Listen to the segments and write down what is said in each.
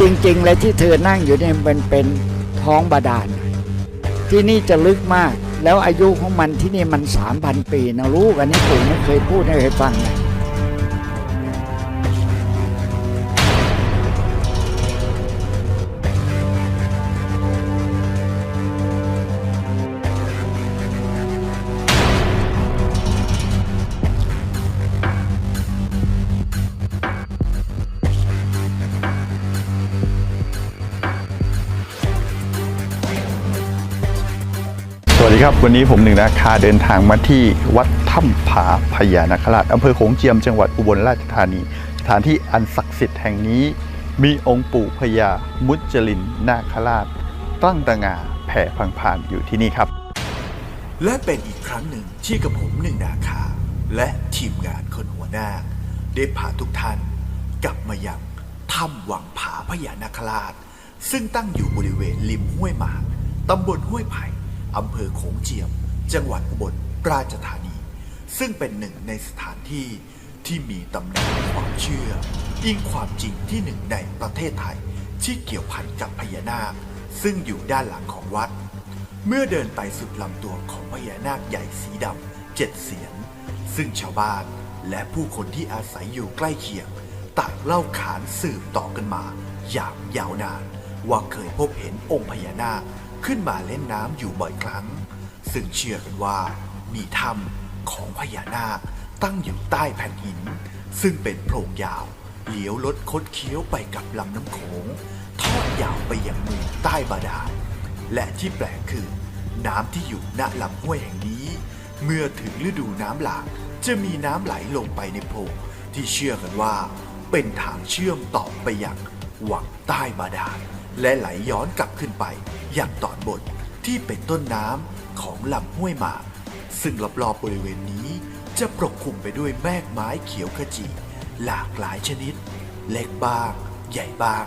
จริงๆเลยที่เธอนั่งอยู่เนี่ยมันเป็นท้องบาดาล ที่นี่จะลึกมาก แล้วอายุของมันที่นี่มันสามพันปีนะลูกอันนี้ปู่ไม่เคยพูดให้ใครฟังนะ ดีครับ วันนี้ผมหนึ่งนาคาเดินทางมาที่วัดถ้ำผาพญานาคราชอำเภอโขงเจียมจังหวัดอุบลราชธานี สถานที่อันศักดิ์สิทธิ์แห่งนี้ มีองค์ปู่พญามุจลินนาคราช ตั้งตางาแผ่พังผ่านอยู่ที่นี่ครับ และเป็นอีกครั้งหนึ่งที่กับผมหนึ่งนาคา และทีมงานคนหัวหน้า ได้พาทุกท่าน กลับมายังถ้ำวังผาพญานาคราช ซึ่งตั้งอยู่บริเวณริมห้วยหมากตำบลห้วยไผ่ อำเภอโขงเจียม จังหวัดอุบลราชธานี ซึ่งเป็นหนึ่งในสถานที่ที่มีตำนานความเชื่ออิงความจริงที่หนึ่งในประเทศไทยที่เกี่ยวพันกับพญานาค ซึ่งอยู่ด้านหลังของวัด เมื่อเดินไปสุดลำตัวของพญานาคใหญ่สีดำเจ็ดเสียน ซึ่งชาวบ้านและผู้คนที่อาศัยอยู่ใกล้เคียงต่างเล่าขานสืบต่อกันมา อย่างยาวนาน ว่าเคยพบเห็นองค์พญานาค ขึ้นมาเล่นน้ำอยู่บ่อยครั้ง ซึ่งเชื่อกันว่า มีถ้ำของพญานาคตั้งอยู่ใต้แผ่นหิน ซึ่งเป็นโพรงยาวเลี้ยวลดคดเคี้ยวไปกับลำน้ำโขงทอดยาวไปยังเมืองใต้บาดาลและที่แปลกคือ น้ำที่อยู่ณลำห้วยแห่งนี้ เมื่อถึงฤดูน้ำหลากจะมีน้ำไหลลงไปในโพรงที่เชื่อกันว่า เป็นทางเชื่อมต่อไปอยังวังใต้บาดาล และไหลย้อนกลับขึ้นไป อยังตอนบนที่เป็นต้นน้ำของลำห้วยหมาก ซึ่งรอบๆบบริเวณนี้จะปกคลุมไปด้วยแมกไม้เขียวขจี หลากหลายชนิด เล็กบ้าง ใหญ่บ้าง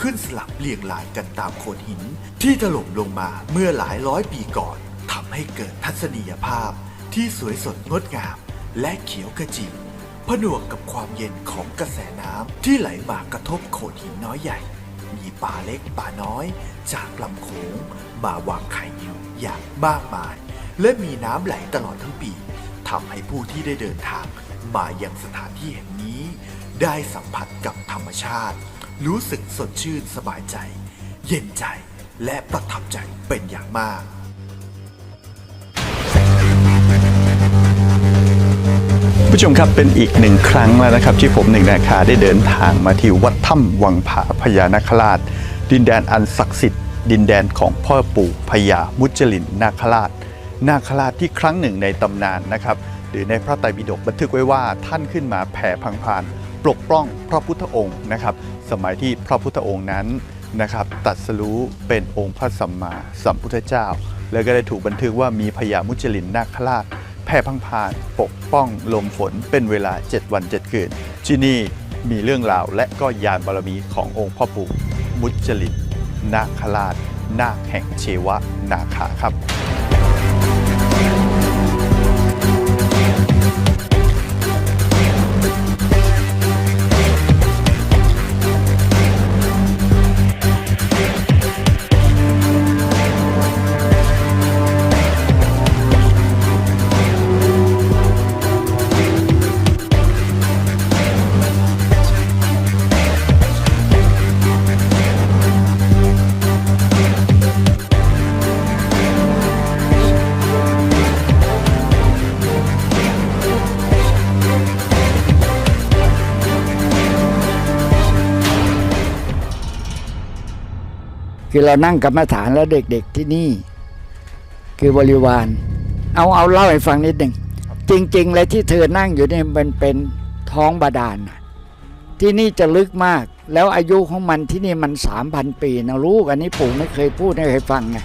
ขึ้นสลับเรียงรายกันตามโขดหิน ที่ถล่มลงมาเมื่อหลายร้อยปีก่อนทำให้เกิดทัศนียภาพที่สวยสดงดงาม และเขียวขจีผนวกกับความเย็นของกระแสน้ำที่ไหลมากระทบโขดหินน้อยใหญ่ มีป่าเล็กป่าน้อย จากลำโขงมาวางไข่อยู่อย่างมากมาย และมีน้ำไหลตลอดทั้งปีทำให้ผู้ที่ได้เดินทางมายังสถานที่แห่งนี้ ได้สัมผัสกับธรรมชาติ รู้สึกสดชื่นสบายใจ เย็นใจและประทับใจเป็นอย่างมาก ผู้ชมครับเป็นอีกหนึ่งครั้งแล้วนะครับ ที่ผมหนึ่งนาคาได้เดินทางมาที่วัดถ้ำวังผาพญานาคราช ดินแดนอันศักดิ์สิทธิ์ ดินแดนของพ่อปู่พญามุจลินนาคราช นาคราชที่ครั้งหนึ่งในตำนานนะครับ หรือในพระไตรปิฎกบันทึกไว้ว่าท่านขึ้นมาแผ่พังพานปกป้องพระพุทธองค์นะครับ สมัยที่พระพุทธองค์นั้นนะครับตัดสรู้เป็นองค์พระสัมมาสัมพุทธเจ้า แล้วก็ได้ถูกบันทึกว่ามีพญามุจลินนาคราชแผ่พังพานปก ป้องลมฝนเป็นเวลา 7 วัน 7 คืน ที่นี่มีเรื่องราวและก็ยานบารมีขององค์พ่อปู่มุจลินนาคราช นาคแห่งเชวะนาคาครับ คือเรานั่งกรรมฐานแล้วเด็กๆที่นี่ คือบริวาร เอาเอาเล่าให้ฟังนิดหนึ่งจริงๆเลยที่เธอนั่งอยู่เนี่ยมันเป็นท้องบาดาลที่นี่จะลึกมาก แล้วอายุของมันที่นี่มันสามพันปีนะลูกอันนี้ปู่ไม่เคยพูดให้ใครฟังไง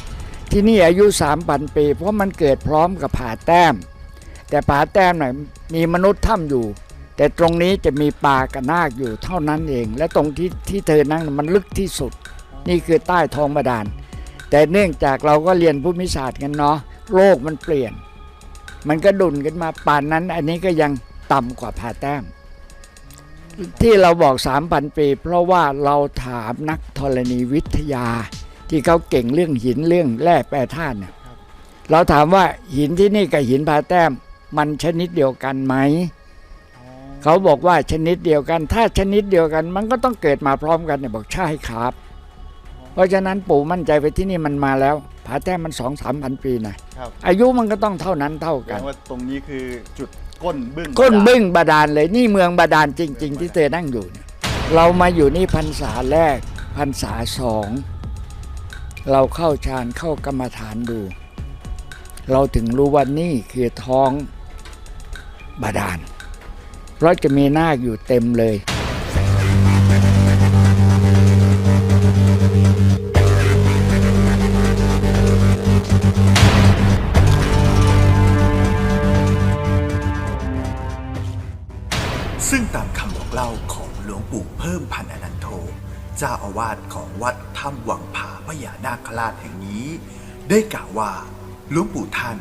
ที่นี่อายุสามพันปี เพราะมันเกิดพร้อมกับผาแต้ม แต่ผาแต้มหน่อยมีมนุษย์ถ้ำอยู่ แต่ตรงนี้จะมีปลากระนาคอยู่เท่านั้นเอง และตรงที่ที่เธอนั่งมันลึกที่สุด นี่คือใต้ท้องบาดาล แต่เนื่องจากเราก็เรียนภูมิศาสตร์กันเนาะโลกมันเปลี่ยน มันก็ดุนขึ้นมาป่านนั้น อันนี้ก็ยังต่ำกว่าผาแต้ม ที่เราบอก 3,000 ปี เพราะว่าเราถามนักธรณีวิทยา ที่เขาเก่งเรื่องหินเรื่องแร่แปรธาตุเนี่ยเราถามว่าหินที่นี่กับหินผาแต้มมันชนิดเดียวกันไหมเขาบอกว่าชนิดเดียวกัน ถ้าชนิดเดียวกัน มันก็ต้องเกิดมาพร้อมกันเนี่ยบอกใช่ครับ เพราะฉะนั้นปู่มั่นใจไปที่นี่มันมาแล้วผาแต้มมันสองสามพันปีนะครับอายุมันก็ต้องเท่านั้นเท่าแสดกันงว่าตรงนี้คือจุดก้นบึ้งก้นบึ้งบาดาลเลยนี่เมืองบาดาลจริง ๆ ที่เธอนั่งอยู่เนี่ยเรามาอยู่นี่พรรษาแรกพรรษาสองเราเข้าฌานเข้ากรรมฐานดู เราถึงรู้ว่านี่คือท้องบาดาลเพราะจะมีนาคอยู่เต็มเลย ซึ่งตามคำบอกเล่าของหลวงปู่เพิ่มพันอนันโท เจ้าอาวาสของวัดถ้ำวังผาพญานาคราชแห่งนี้ ได้กล่าวว่าหลวงปู่ท่าน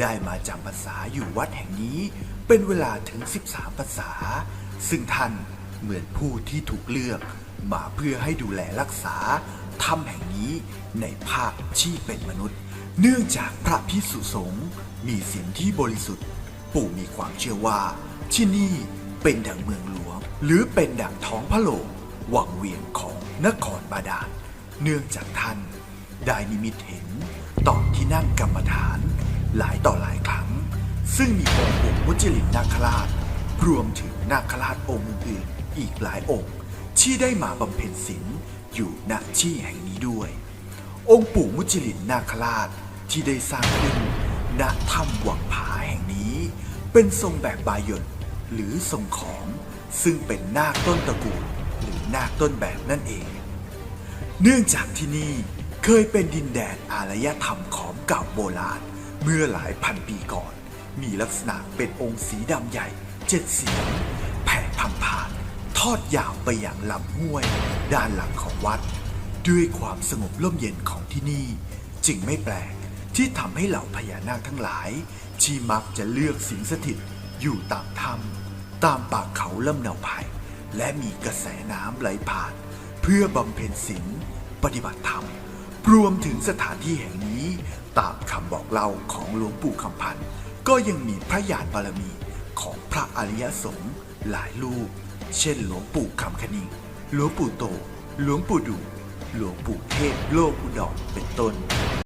ได้มาจำพรรษาอยู่วัดแห่งนี้เป็นเวลาถึง 13พรรษา ซึ่งท่านเหมือนผู้ที่ถูกเลือก มาเพื่อให้ดูแลรักษาถ้ำแห่งนี้ในภาคที่เป็นมนุษย์ เนื่องจากพระพิสุสงฆ์มีศีลที่บริสุทธิ์ ปู่มีความเชื่อว่าที่นี่ เป็นดังเมืองหลวง หรือเป็นดังท้องพระโลงวังเวียงของนครบาดาลเนื่องจากท่านได้นิมิตเห็นตอนที่นั่งกรรมฐาน หลายต่อหลายครั้ง ซึ่งมีองค์ปู่มุจลินนาคราช รวมถึงนาคราชองค์อื่นๆอีกหลายองค์ที่ได้มาบำเพ็ญศีลอยู่ณที่แห่งนี้ด้วย องค์ปู่มุจลินนาคราชที่ได้สร้างขึ้นณถ้ำวังผาแห่งนี้ เป็นทรงแบบบายน หรือทรงของ ซึ่งเป็นนาคต้นตระกูลหรือนาคต้นแบบนั่นเอง เนื่องจากที่นี่เคยเป็นดินแดนอารยธรรมของเก่าโบราณ เมื่อหลายพันปีก่อน มีลักษณะเป็นองค์สีดำใหญ่เจ็ดเสียงแผ่พังผ่านทอดยาวไปอย่างลำห้วย ด้านหลังของวัด ด้วยความสงบร่มเย็นของที่นี่ จึงไม่แปลกที่ทำให้เหล่าพญานาคทั้งหลาย ที่มักจะเลือกสิงสถิตอยู่ตามถ้ำ ตามปากเขาลำเนาไผ่และมีกระแสน้ำไหลผ่าน เพื่อบำเพ็ญศีลปฏิบัติธรรม รวมถึงสถานที่แห่งนี้ตามคำบอกเล่าของหลวงปู่คำพันธ์ก็ยังมีพระญาณบารมีของพระอริยสงฆ์หลายรูป เช่นหลวงปู่คำคณิงหลวงปู่โต หลวงปู่ดู หลวงปู่เทพโลกุดรเป็นต้น